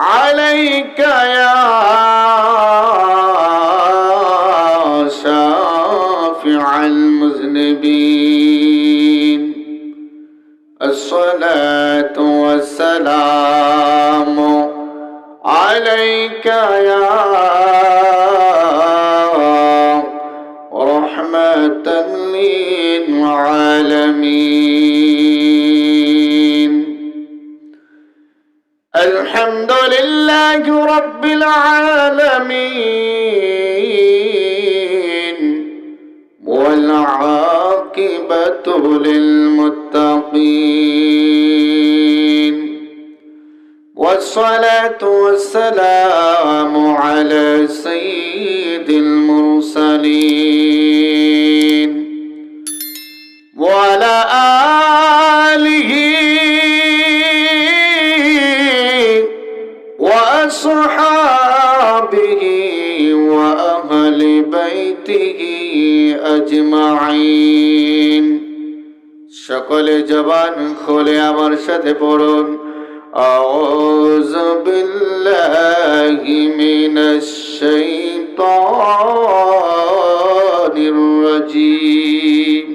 عليك يا شافع المذنبين. الصلاة والسلام عليك يا العالمين. والعاقبة للمتقين. والصلاة والسلام على سيد المرسلين. وأهل بيته أجمعين সকলে জবান খোলে আমার সাথে পড়ুন أعوذ بالله من الشيطان الرجيم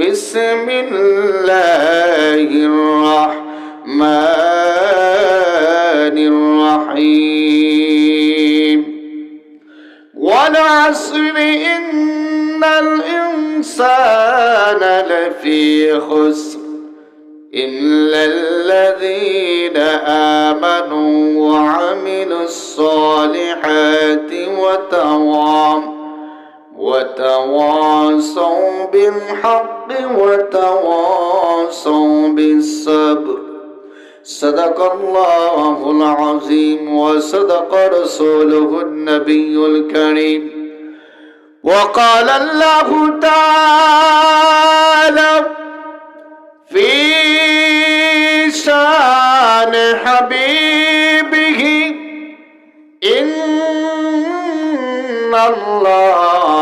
بسم الله الرحمن والعصر إن الإنسان لفي خسر إلا الذين آمنوا وعملوا الصالحات وتواصوا وتواصوا بالحق وتواصوا بالصبر صدق الله العظيم وصدق رسوله النبي الكريم وقال الله تعالى في شان حبيبه إن الله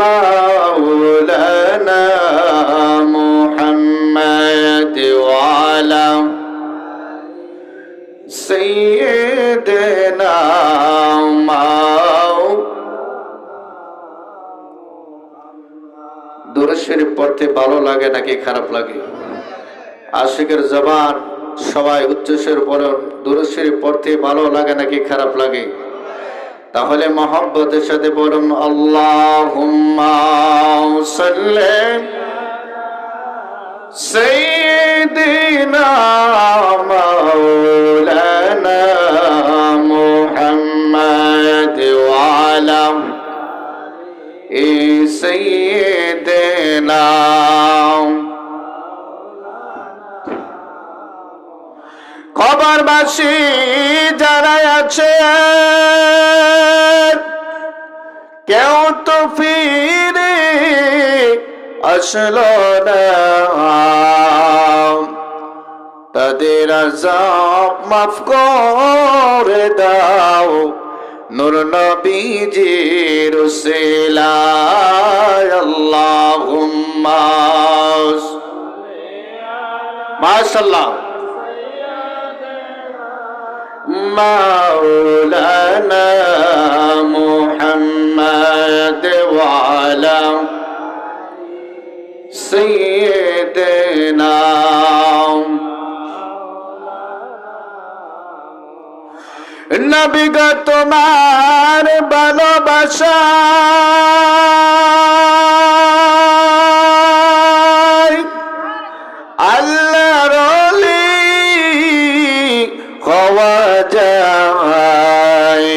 مولانا محمد وعلى سيدنا مولانا দূরের শরীফ পড়তে ভালো লাগে নাকি খারাপ লাগে আশিকের জবান সবাই উচ্চস্বর পড়ুন দূরের শরীফ পড়তে ভালো লাগে নাকি খারাপ লাগে তাহলে মহব্বতের সাথে বলুন আল্লাহ সেই দিন খবরবাসী যারা আছে, কেউ তো ফিরে আসলো না। তাদের আজাব মাফ করে দাও, নূর নবীজির উসিলায় আল্লাহুম্মা। মাশাআল্লাহ। مولانا محمد وعلى سيدنا নবী গো তোমার ভালোবাসা হওয়া যায়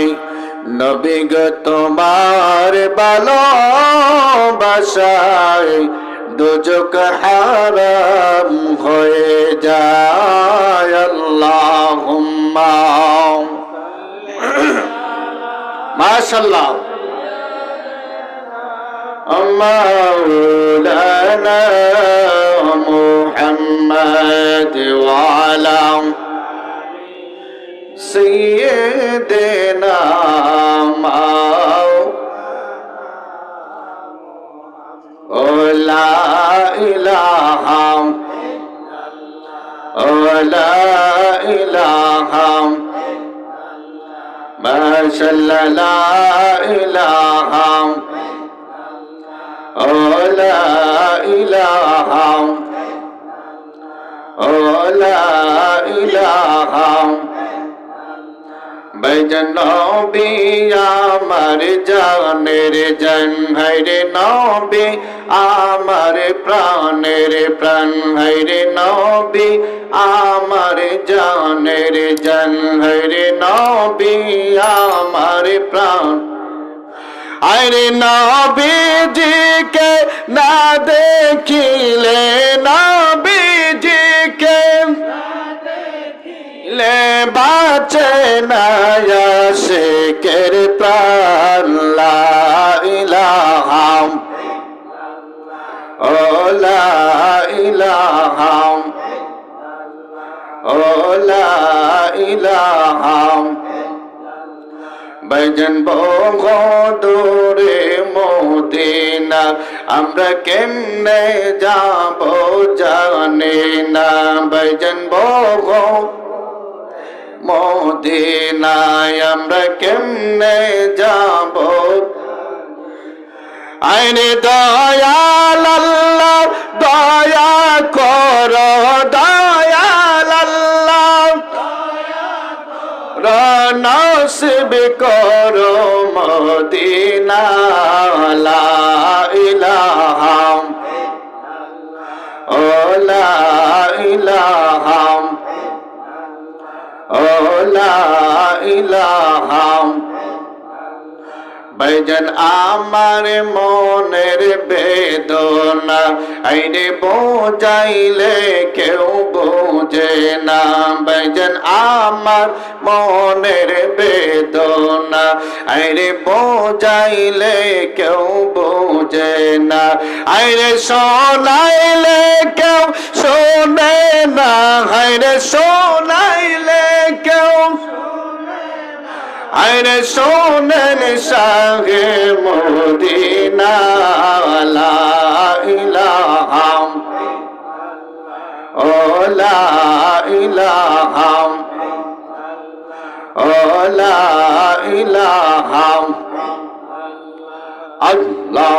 নবিগ তোমার ভালোবাসায় দুজক হারাম হয়ে যায় আল্লাহুম্মা মাশাআল্লাহ مولانا محمد وعلى سيدنا محمد لا إله لا إله ما شاء الله لا إله لا إله নবী আমার জানের জন। হরে নবী, আমার প্রাণের প্রাণ। হরে নবী, আমার জানের জন। হরে নবী, আমার প্রাণ। আরে নবীজিকে না দেখিলে নবীজিকে লে বাঁচে না শেখের প্রাণ, লা ইলাহাম ও লা ইলাহাম ও লা ইলাহাম ভজন দূরে মোদিনা, আমরা কেমনে যাব জানে না। ভজন বহ মোদিনায় আমরা কেমনে যাব? আইনে দয়াল আল্লাহ দয়া কর দয়াল আল্লাহ। নসিব করো মদিনা বাইজান আমার মনের বেদনা আইরে বোঝাইলে কেউ বোঝে না বাইজান আমার মনের বেদনা আইরে বোঝাইলে কেউ বোঝে না আইরে শোনাইলে কেউ শোনে না হাইরে শোনাইলে আরে শোনেন সাহে মদিনা ইলাহাম ও লা ইলাহাম ও লা ইলাহাম আল্লাহ।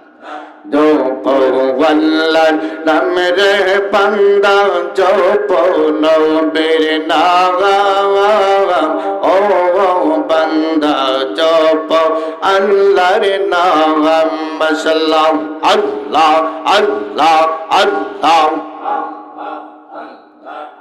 দো কৌল্লার নাম রে পান্দা জপ নবের নাগা ও বান্দা জপ আল্লাহর নাম মশলা আল্লাহ আল্লাহ আল্লাহ।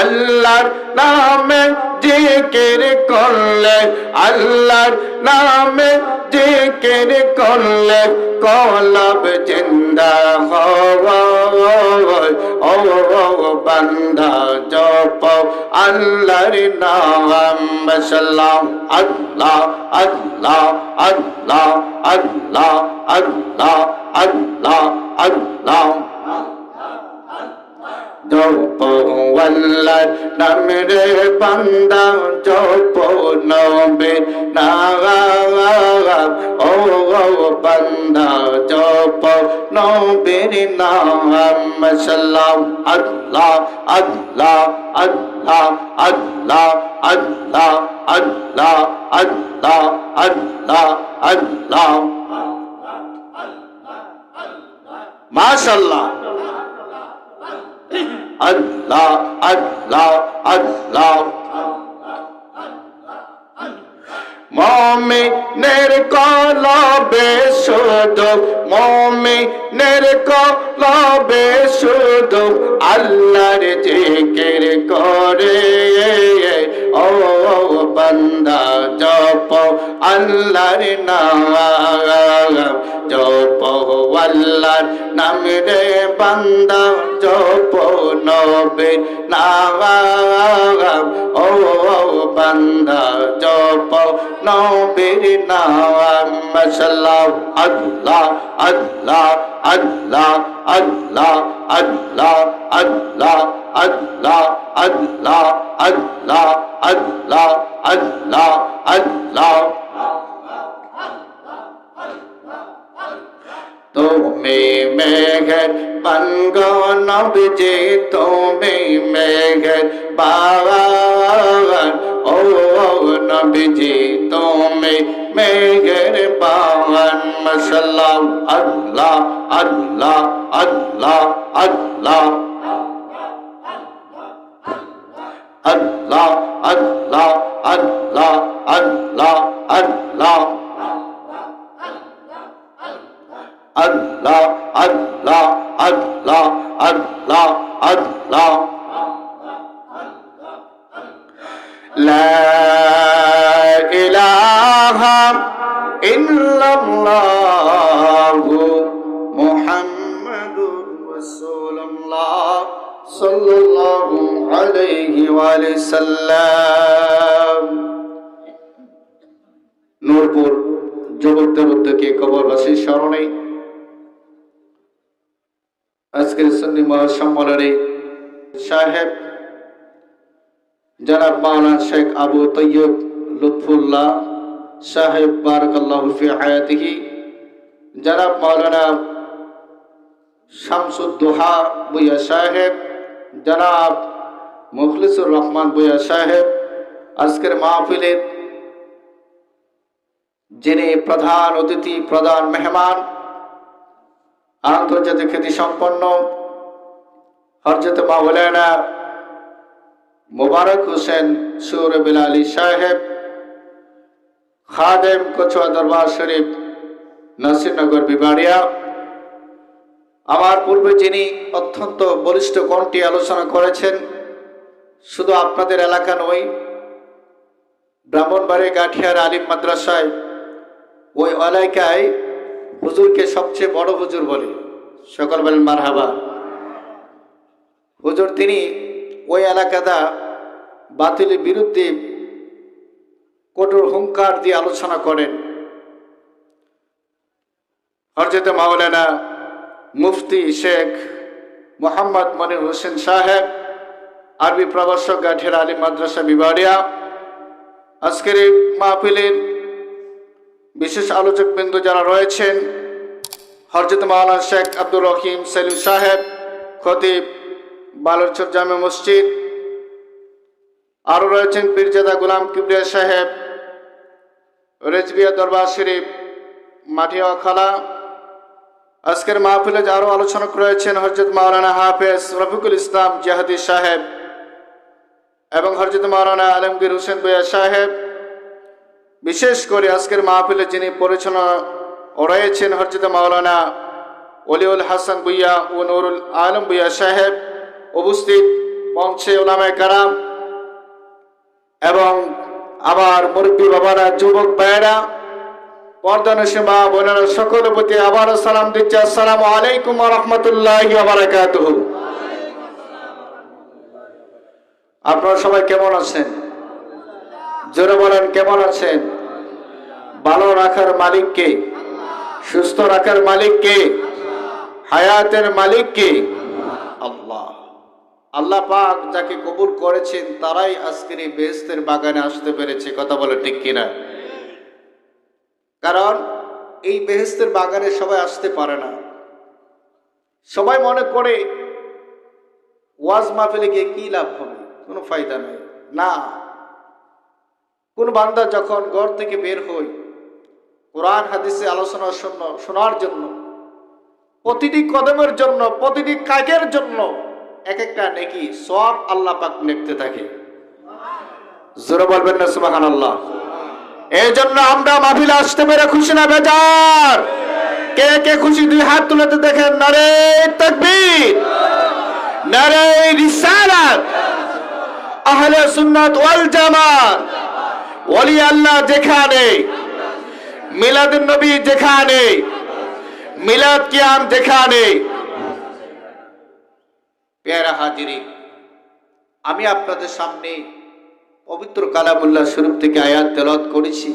আল্লাহর নামে জিকির করলে, আল্লাহর নামে জিকির করলে কলব জিন্দা হয় ও বান্দা জপ। আল্লাহর নাম সাল্লাম, আল্লাহ আল্লাহ আল্লাহ আল্লাহ আল্লাহ আল্লাহ আল্লাহ। জপ আল্লাহর নাম রে বান্দা জপ নবে নাম ও বান্দা জপ নবীর নাম সাল্লাম। আল্লাহ আল্লাহ আল্লাহ আল্লাহ আল্লাহ আল্লাহ আল্লাহ আল্লাহ। মাশাল্লাহ। আল্লাহ আল্লাহ আল্লাহ। মমিনের কলবে শুধু, মমিনের কলবে শুধু আল্লাহর জিকির করে। ও বান্দা, জপ আল্লাহর নাম, জপ আল্লাহর নাম রে। বান্দা জপ নবে নাম ও বান্দা জপ নবীর নাম মশাল্লাহ আল্লাহ আল্লাহ আল্লাহ আল্লাহ আল্লাহ আল্লাহ আল্লাহ আল্লাহ আল্লাহ আল্লাহ আল্লাহ আল্লাহ তুমি মেঘের বনগ নবজি তুমি মেঘের বাবা। ও নবজি তুমি মেঘের বাবান মশলা আল্লাহ আল্লাহ আল্লাহ আল্লাহ। Allah, Allah, Allah, Allah, Allah. আল্লাহ আল্লাহ আল্লাহ আল্লাহ আল্লাহ لا إله إلا الله محمد رسول الله صلى الله عليه وسلم নূরপুর যুবকদের উদ্যোগে কবরবাসীর স্মরণে আজকের সন্নি মহাসম্মেলনে সাহেব জনাব মাওলানা শেখ আবু তৈয়ব লুৎফুল্লাহ সাহেব বারাকাল্লাহু ফি হায়াতিহি জনাব মাওলানা শামসুদ্দোহা বুয়া সাহেব জনাব মুখলিসুর রহমান বুয়া সাহেব আজকের মাহফিলের যিনি প্রধান অতিথি প্রধান মেহমান আন্তর্জাতিক খ্যাতি সম্পন্ন। হরজত মাওলানা মুবারক হোসেন সুর বিলালি সাহেব, খাদেম কচুয়া দরবার শরীফ, নাসিরনগর বিবাড়িয়া। আমার পূর্বে যিনি অত্যন্ত বলিষ্ঠ কণ্ঠে আলোচনা করেছেন, শুধু আপনাদের এলাকা নয় ব্রাহ্মণবাড়ি গাঠিয়ার আলিম মাদ্রাসায় ওই এলাকায় হুজুরকে সবচেয়ে বড় হুজুর বলে। সকল বলেন, মারহাবা। হুজুর তিনি ওই এলাকাটা বাতিলের বিরুদ্ধে কঠোর হুঙ্কার দিয়ে আলোচনা করেন। হরজত মাওলানা মুফতি শেখ মোহাম্মদ মনির হোসেন সাহেব, আরবি প্রবাসক গাঠের আলী মাদ্রাসা বিবাড়িয়া, আজকের মাহফিলের বিশেষ আলোচক বিন্দু যারা রয়েছেন, হরজত মাওলানা শেখ আব্দুর রহিম সেলিম সাহেব, খতিব বালরচর জামে মসজিদ আরও রয়েছেন পীরজাদা গুলাম কিবরিয়া সাহেব, রেজবিয়া দরবার শরীফ, মাটিয়া খালা, আজকের মাহফিলে আরও আলোচনা রয়েছেন হরজত মাওলানা হাফেজ রফিকুল ইসলাম জাহাদি সাহেব এবং হরজত মাওলানা আলমগীর হোসেন বইয়া সাহেব বিশেষ করে আজকের মাহফিলে যিনি পরিচালনা রয়েছেন হরজত মাওলানা অলিউল হাসান বুইয়া ও নুরুল আলম বুইয়া সাহেব উপস্থিত মঞ্চে ওলামায় কারাম এবং আমার মুরব্বী বাবারা, যুবক ভাইয়েরা পর্দানসী মা বোনেরা সকলের প্রতি আবারও সালাম দিচ্ছি। আসসালামু আলাইকুম রহমতুল্লাহ আপনারা সবাই কেমন আছেন? জোরে বলেন, কেমন আছেন? ভালো রাখার মালিক কে? সুস্থ রাখার মালিক কে? হায়াতের মালিক কে? আল্লাহ। আল্লাহ পাক যাকে কবুল করেছেন, তারাই আজকের এই বেহেস্তের বাগানে আসতে পেরেছে। কথা বলে ঠিক কিনা? কারণ এই বেহেস্তের বাগানে সবাই আসতে পারে না। সবাই মনে করে ওয়াজ মাহফিলে গিয়ে কি লাভ হবে? কোনো ফায়দা নেই। না। কোন বান্দা যখন ঘর থেকে বের হই, কোরআন, হাদিসে আলোচনা শোন- শোনার জন্য, প্রতিটি কদমের জন্য, প্রতিটি কাজের জন্য এক একটা নেকি সব আল্লাহ পাক লিখতে থাকে। জোরে বলবেন না সুবাহান আল্লাহ এই জন্য আমরা মাহফিলে আসতে পেরে খুশি না, বেজার। কে কে খুশি, দুই হাত তুলেতে দেখেন, নারে তাকবীর, নারে রিসালাত। আহলে সুন্নাত ওয়াল জামাত ওলি আল্লাহ যেখানে মিলাদুন নবী যেখানে, মিলাদ কিয়াম যেখানে। পেয়ারা হাজিরি আমি আপনাদের সামনে পবিত্র কালামুল্লাহ শরীফ থেকে আয়াত তেলাওয়াত করেছি।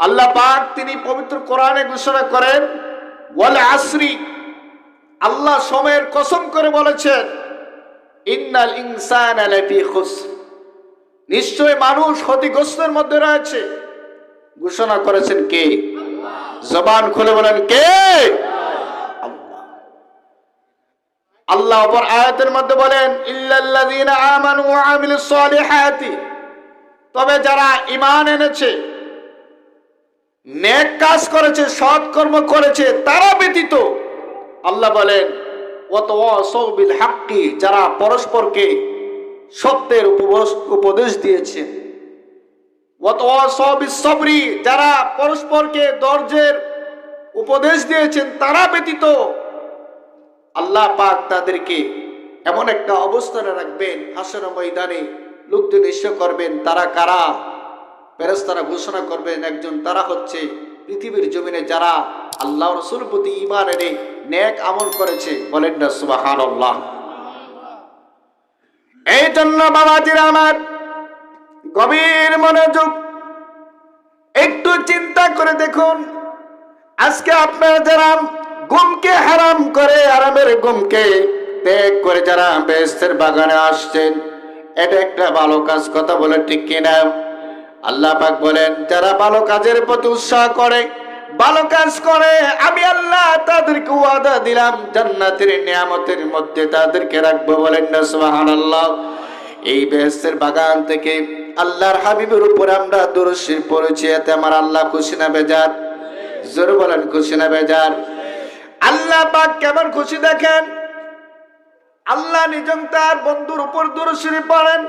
আল্লাহ পাক তিনি পবিত্র কোরআনে ঘোষণা করেন বলে আসরি, আল্লাহ সময়ের কসম করে বলেছেন, ইন্নাল ইনসান লাফি খুসর। নিশ্চয় মানুষ ক্ষতিগ্রস্তের মধ্যে রয়েছে। ঘোষণা করেছেন কে? জবান খুলে বলেন কে? আল্লাহ। অপর আয়াতের মধ্যে বলেন, ইল্লাল্লাযীনা আমানু ওয়া আমিলুস সালিহাতি। তবে যারা ঈমান এনেছে, নেক কাজ করেছে, সৎ কর্ম করেছে, তারা ব্যতীত আল্লাহ বলেন ওয়াত ওয়াসাউ বিল হাক্কি, যারা পরস্পরকে সত্যের উপদেশ দিয়েছে। ওয়াত ওয়াসাউ সবরি, যারা পরস্পরকে ধৈর্যের উপদেশ দিয়েছেন, তারা ব্যতীত আল্লাহ পাক তাদেরকে এমন একটা অবস্থানে রাখবেন হাসন ময়দানে লোকজন নিশ্চয় করবেন, তারা কারা? ফেরেশতারা ঘোষণা করবেন, একজন তারা হচ্ছে পৃথিবীর জমিনে যারা আল্লাহ রসুল প্রতি ইমান এনে নেক আমল করেছে। বলেন না সুবাহান এই জন্য বাবাজির আমার গভীর মনোযোগ একটু চিন্তা করে দেখুন। আজকে আপনারা যারা গুমকে হারাম করে, আরামের গুমকে ত্যাগ করে যারা বেস্তের বাগানে আসছেন, এটা একটা ভালো কাজ কথা বলে ঠিক কিনা? আল্লাহ পাক বলেন, যারা ভালো কাজের প্রতি উৎসাহ করে ভালো কাজ করে, আমি আল্লাহ তাদেরকে ওয়াদা দিলাম, জান্নাতের নিয়ামতের মধ্যে তাদেরকে রাখব বলেন না এই বেহেস্তের বাগান থেকে আল্লাহর হাবিবের উপর আমরা দুরশির পড়েছি, এতে আমার আল্লাহ খুশি না বেজার? জোর বলেন, খুশি না বেজার? আল্লাহ পাক কেমন খুশি দেখেন? আল্লাহ নিজম তার বন্ধুর উপর দুরশিরি পড়েন।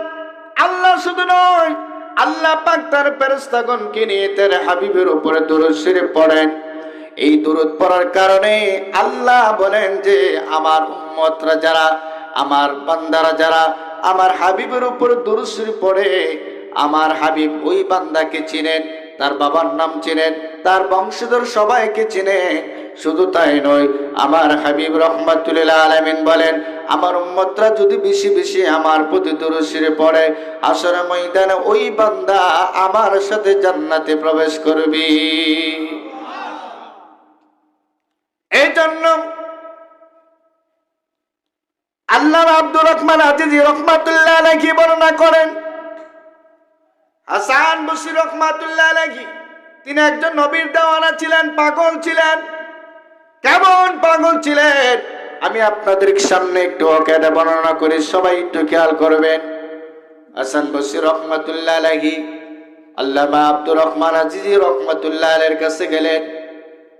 আল্লাহ শুধু নয় আল্লাহ পাক তার ফেরেশতাগণকে নিয়ে তার হাবিবের উপরে দুরশিরি পড়েন। এই দূরত পড়ার কারণে আল্লাহ বলেন যে, আমার উম্মতরা যারা, আমার বান্দারা যারা আমার হাবিবের উপর দুরুশ্রী পড়ে, আমার হাবিব ওই বান্দাকে চিনেন, তার বাবার নাম চিনেন, তার বংশধর সবাইকে চিনেন শুধু তাই নয়, আমার হাবিব রহমাতুল্লাহ আলমিন বলেন, আমার উম্মতরা যদি বেশি বেশি আমার প্রতি দুরুশ্রী পড়ে, আসর ময়দানে ওই বান্দা আমার সাথে জান্নাতে প্রবেশ করবি। এই জন্য আল্লাহ আব্দুর রহমান আজিজি রহমাতুল্লাহ আলাইহি বর্ণনা করেন, হাসান বসির রহমাতুল্লাহ আলাইহি, তিনি একজন নবীর দেওয়ানা ছিলেন, পাগল ছিলেন কেমন পাগল ছিলেন? আমি আপনাদের সামনে একটু অকেদা বর্ণনা করে, সবাই একটু খেয়াল করবেন। হাসান বসির রহমাতুল্লাহ আলাইহি, আল্লামা আব্দুর রহমান আজিজি রহমাতুল্লাহ আলের কাছে গেলেন।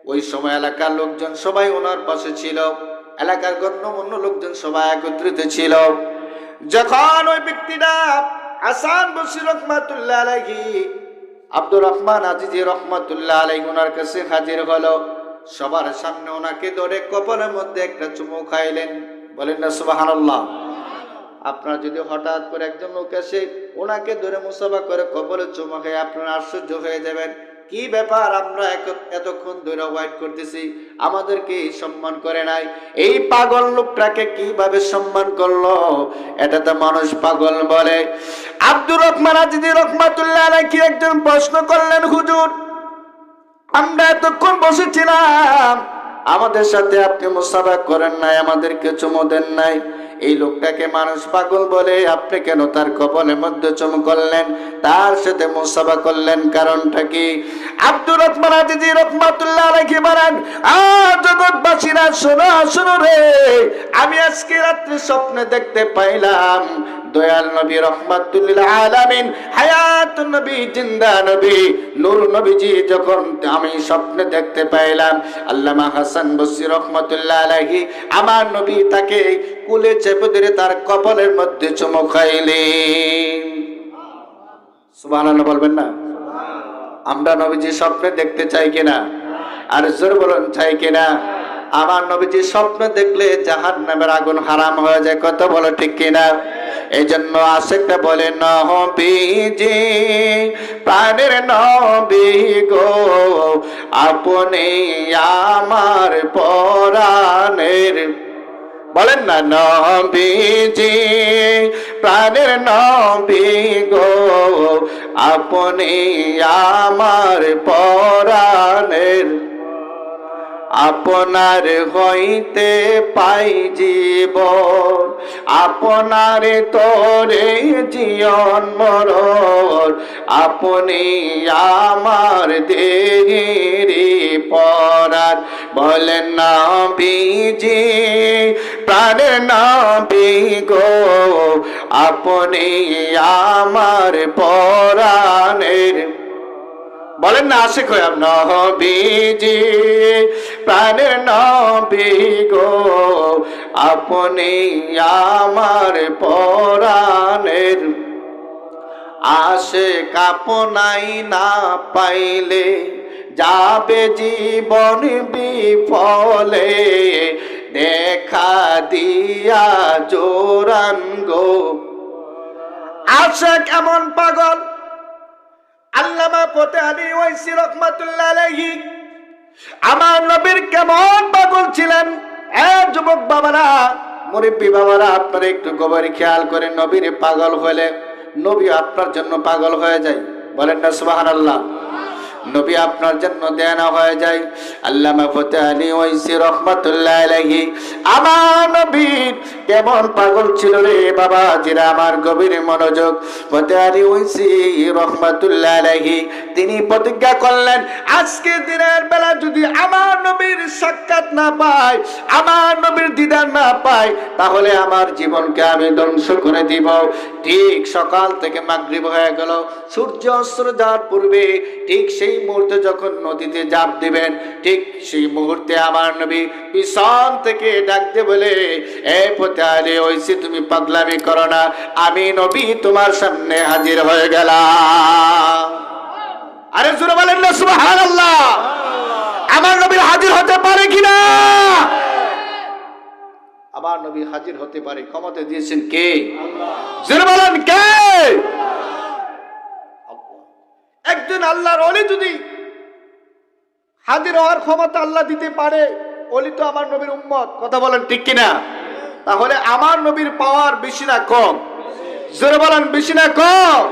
ওই সময় এলাকার লোকজন সবাই ওনার পাশে ছিল। এলাকার গণ্যমান্য লোকজন সবাই একত্রিত ছিল। যখন ওই ব্যক্তিটা আসান বসির রহমাতুল্লাহ আলাইহি, আব্দুর রহমান আজিজি রহমাতুল্লাহ আলাইহি ওনার কাছে হাজির হলো। সবার সামনে ওনাকে ধরে কপালের মধ্যে একটা চুমু খাইলেন। বলেন না, সুবহানাল্লাহ। আপনার যদি হঠাৎ করে একজন লোক এসে ওনাকে ধরে মুসাফা করে কপালে চুমা খায়, আপনারা আশ্চর্য হয়ে যাবেন। কি ব্যাপার আমরা এতক্ষণ ধরে ওয়াইট করতেছি? আমাদেরকে সম্মান করে নাই। এই পাগল লোকটাকে কীভাবে সম্মান করল? এটা তো মানুষ পাগল বলে। আব্দুর রহমান আজিদি রহমাতুল্লাহ কি একজন প্রশ্ন করলেন, হুজুর আমরা এতক্ষণ বসেছিলাম। আমাদের সাথে আপনি মুসাফা করেন নাই, আমাদেরকে চুমো দেন নাই। এই লোকটাকে মানুষ পাগল বলে আপনি কেন তার কপালের মধ্যে চুম করলেন? তার সাথে মুসাফা করলেন কারণটা কি? আব্দুর রহমান আজিজি রহমাতুল্লাহ আলাইহি বলেন আ জগৎবাসীরা, শোনো শোনো রে। আমি আজকে রাত্রে স্বপ্নে দেখতে পাইলাম দয়াল নবী, রহমাতুল্লিল আলামিন হায়াত নবী, জিন্দা নবী, নূর নবীজি যখন আমি স্বপ্নে দেখতে পাইলাম, আল্লামা হাসান বসরি রহমাতুল্লাহ আলাইহি আমার নবী তাকে কুলে চেপে ধরে তার কপালের মধ্যে চমকাইলেন সুবহানাল্লাহ বলবেন না? আমরা নবীজি স্বপ্নে দেখতে চাই কিনা? আর জোর বলুন, চাই কিনা? আমার নবীজি স্বপ্ন দেখলে জাহান নামের আগুন হারাম হয়ে যায় কত বলো ঠিক কিনা? এই জন্য বলে, নবীজি, প্রাণের নবী গো, আপনি আমার পরাণের। বলেন না, নবীজি, প্রাণের নবী গো, আপনি আমার পরাণের। আপনার হইতে পাই জীবন, আপনার তোরে জীবন মরণ, আপনি আমার দেহেরি পরাণ। বলেন না বিজি প্রাণের না গো, আপনি আমার পরাণের বলেন না, আশিক হয়ে নবীজি, প্রাণের নবী গো, আপনি আমার পরাণের আশে কাপনাই না পাইলে যাবে জীবন বিফলে। দেখা দিয়া জোরান গো। আশা কেমন পাগল আল্লামা ফতে আলী ওয়াইসি রহমাতুল্লাহ আলাইহি, আমার নবীর কেমন পাগল ছিলেন? এ যুবক বাবারা, মুরব্বী বাবারা, আপনারা একটু গোবরে খেয়াল করে নবীর পাগল হলে নবী আপনার জন্য পাগল হয়ে যায়। বলেন না সুবহানাল্লাহ। নবী আপনার জন্য দেনা হয়ে যায়। আল্লামা ফতে আলী ওইসি রহমতুল্লাহ আলাইহি। আমার নবীর কেমন পাগল ছিল রে বাবা, যেটা আমার গভীর মনোযোগ। ফতে আলী ওইসি রহমতুল্লাহ আলাইহি, তিনি প্রতিজ্ঞা করলেন, আজকে দিনের বেলা যদি আমার নবীর সাক্ষাৎ না পাই আমার নবীর দিদার না পাই তাহলে আমার জীবনকে আমি ধ্বংস করে দিব। ঠিক সকাল থেকে মাগরিব হয়ে গেল, সূর্য অস্ত্র যাওয়ার পূর্বে ঠিক সেই মুহূর্তে যখন নদীতে জাপ দিবেন, ঠিক সেই মুহূর্তে আমার নবী পিছন থেকে ডাকতে বলে, এ পথে ওইসে তুমি পাগলামি করো না, আমি নবী তোমার সামনে হাজির হয়ে গেলাম। আরে জোরে বলেন না, সুবহানাল্লাহ। আমার নবী হাজির হতে পারে কিনা? আমার নবী হাজির হতে পারে, ক্ষমতা দিয়েছেন কে? জোরে বলেন কে? একজন আল্লাহর অলি যদি হাজির হওয়ার ক্ষমতা আল্লাহ দিতে পারে, অলি তো আমার নবীর উম্মত। কথা বলেন ঠিক কিনা? তাহলে আমার নবীর পাওয়ার বেশি না কম? জোরে বলেন, বেশি না কম?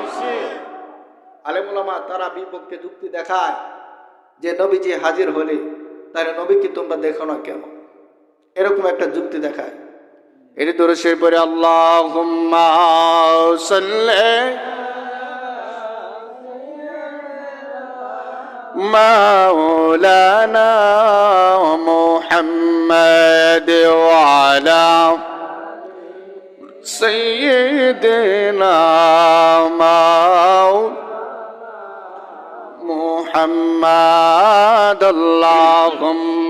আলেমুলামা তারা বিপক্ষে যুক্তি দেখায় যে নবীজি হাজির হলে, তাহলে নবীকে তোমরা দেখো না কেন? এরকম একটা যুক্তি দেখায়। এটি ধরে সে পরে আল্লাহ مولانا محمد وعلى سيدنا مولانا محمد. اللهم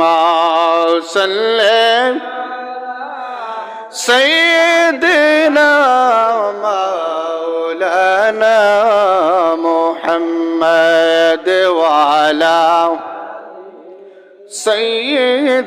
صل سيدنا مولانا محمد. وعلى سيد